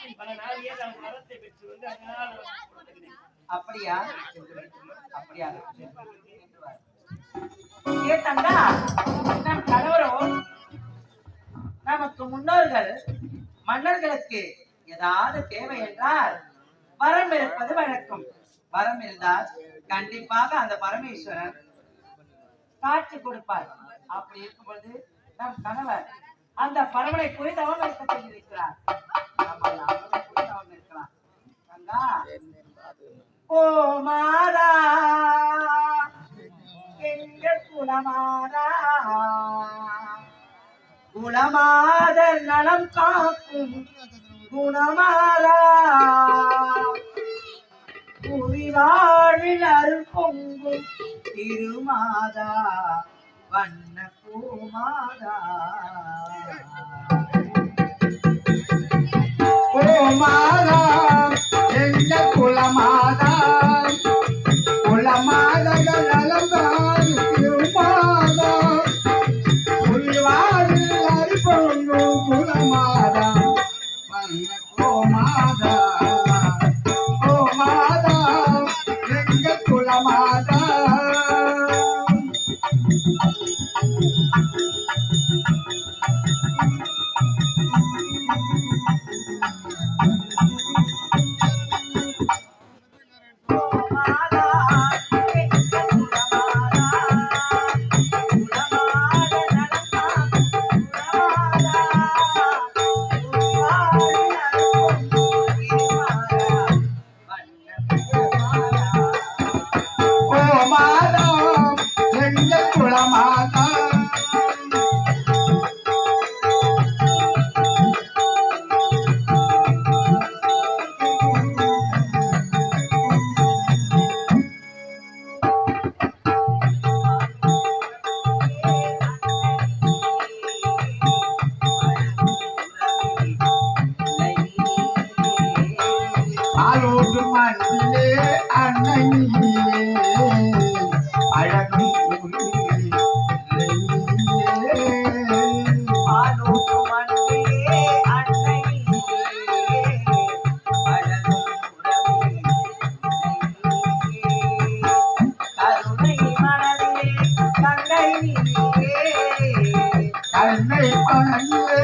தவத்தின் பலனால் ஏழாம் வரத்தை பெற்று வந்து அதனால் அப்படியா? அப்படியா? கேட்டா நம் கணவரும் நமக்கு முன்னோர்கள் மன்னர்களுக்கு ஏதாவது தேவை என்றால் வரம் இருப்பது வழக்கம். வரம் இருந்தால் கண்டிப்பாக அந்த பரமேஸ்வரன் காட்சி கொடுப்பார். அப்படி இருக்கும் பொழுது நம் கணவர் அந்த பரவலை குறித்து அவன் இருக்க ஓ மாதா எங்கள் குலமாதா குலமாதர் நலம் காக்கும் குணமாதா புரிவாழில் அருள் பொங்கும் திருமாதா வண்ண பூமாதா. ஓ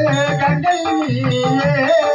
பணங்கே நீயே.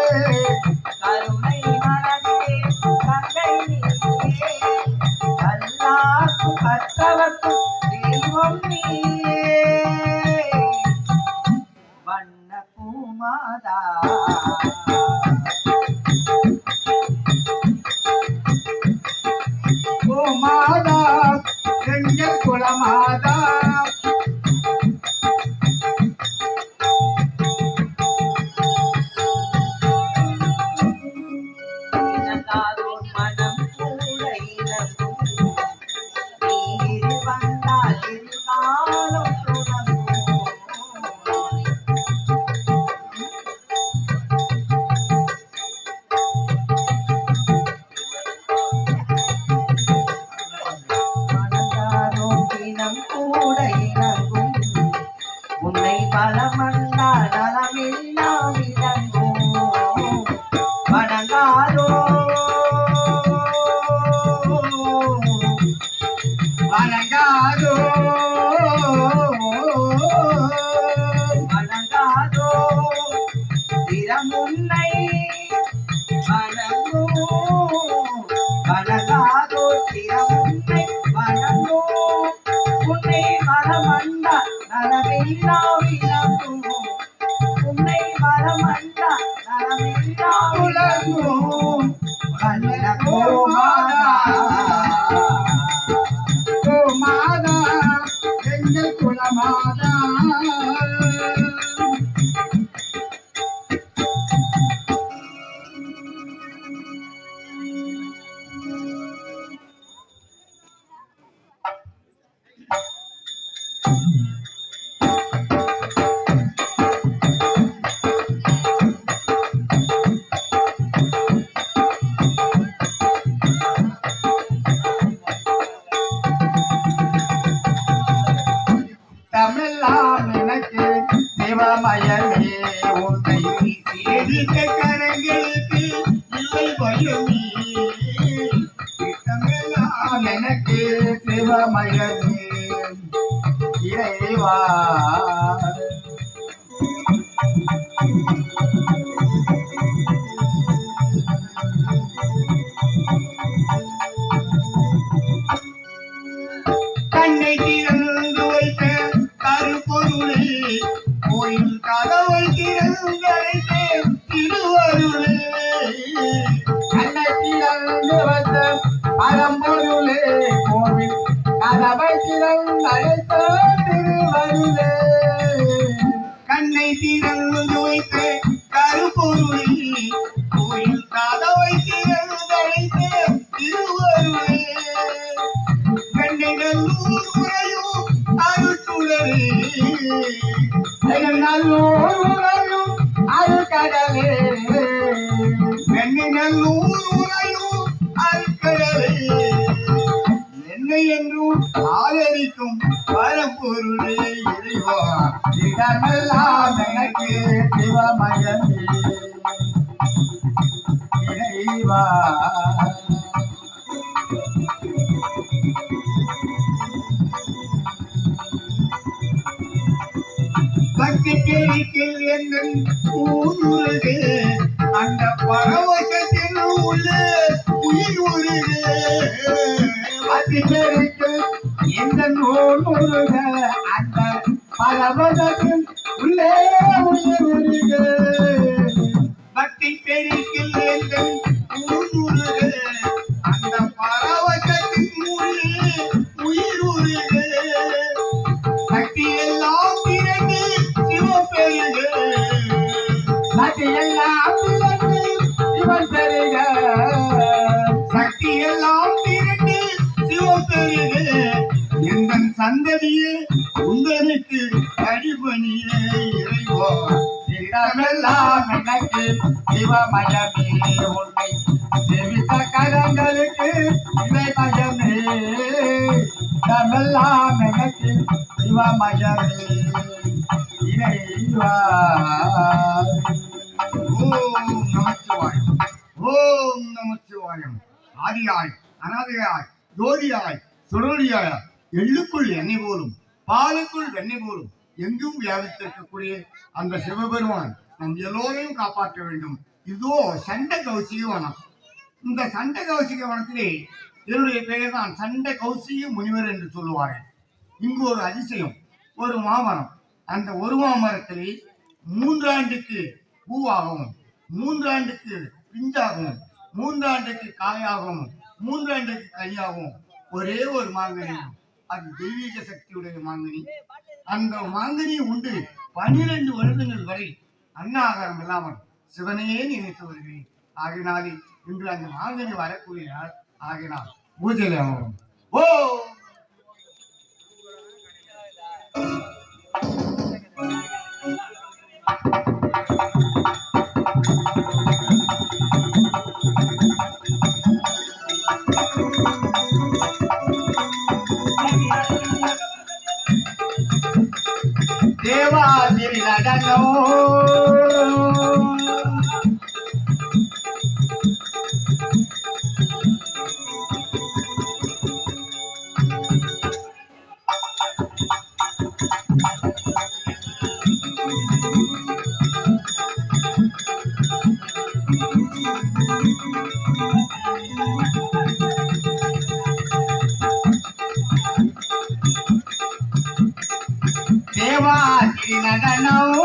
உன்னை பலமண்டா நலமெல்லாம் இணங்கும் வணங்காதோ. வணங்காதோ. வணங்காதோ. திறமுன்னை வணங்கோ. நானே உன்னை எதிர்க்க கரங்களுக்கு இல்லை எனக்கு சிவமயமே. இறைவா. நல்லூர் உறையும் அருக்கடலே. வெண்ணிலூர் உறையும் அருக்கடலே. என்னை என்றும் ஆதரிக்கும் பரப்பொருளே இறைவா. இடமெல்லாம் எனக்கு சிவமயமே. இறைவா. பக்தி என்னும் ஊருது. அந்த பரவசத்தில் உள்ள உயிர் உருது. அதிகரித்து பேரிக்கில் எந்த ஊருக அந்த பரவசத்தில் எங்கள் சந்ததியே அடிபணியே இறைவோ. இடமெல்லாம் எனக்கு சிவமயமே உண்மை செவித்த கரங்களுக்கு இறைமயமே. இடமெல்லாம் எனக்கு சிவமயமே. இறைவா. ஓம் நமச்சிவாயம். ஓம் நமச்சிவாயம். ஆதியாய் அனாதையாய் ஜோதியாய் சுடலியாய் எள்ளுக்குள் எண்ணெய் போலும் பாலுக்குள் வெண்ணெய் போலும் எங்கும் வியாபித்திருக்கக்கூடிய அந்த சிவபெருமான் நம் எல்லோரையும் காப்பாற்ற வேண்டும். இதோ சண்டை கௌசிக வனம். இந்த சண்டை கௌசிக வனத்திலே என்னுடைய பெயர் தான் சண்டை கௌசிக முனிவர் என்று சொல்லுவார்கள். இங்கு ஒரு அதிசயம் ஒரு மாமரம். அந்த ஒரு மாமரத்திலே மூன்றாண்டுக்கு பூவாகவும் மூன்றாண்டுக்கு பிஞ்சாகவும் மூன்றாண்டுக்கு காயாகவும் மூன்றாண்டுக்கு கையாகவும் ஒரே ஒரு மாங்கனி. அது தெய்வீக சக்தியுடைய மாங்கனி. அந்த மாங்கனி உண்டு பனிரெண்டு வருடங்கள் வரை அன்னாகாரம் இல்லாமல் சிவனையே நினைத்து வருகிறேன். ஆகினாலே இன்று அந்த மாங்கனி வரக்கூடிய ஆகினார் ஆகினால் பூஜையில் ஓ! I don't know.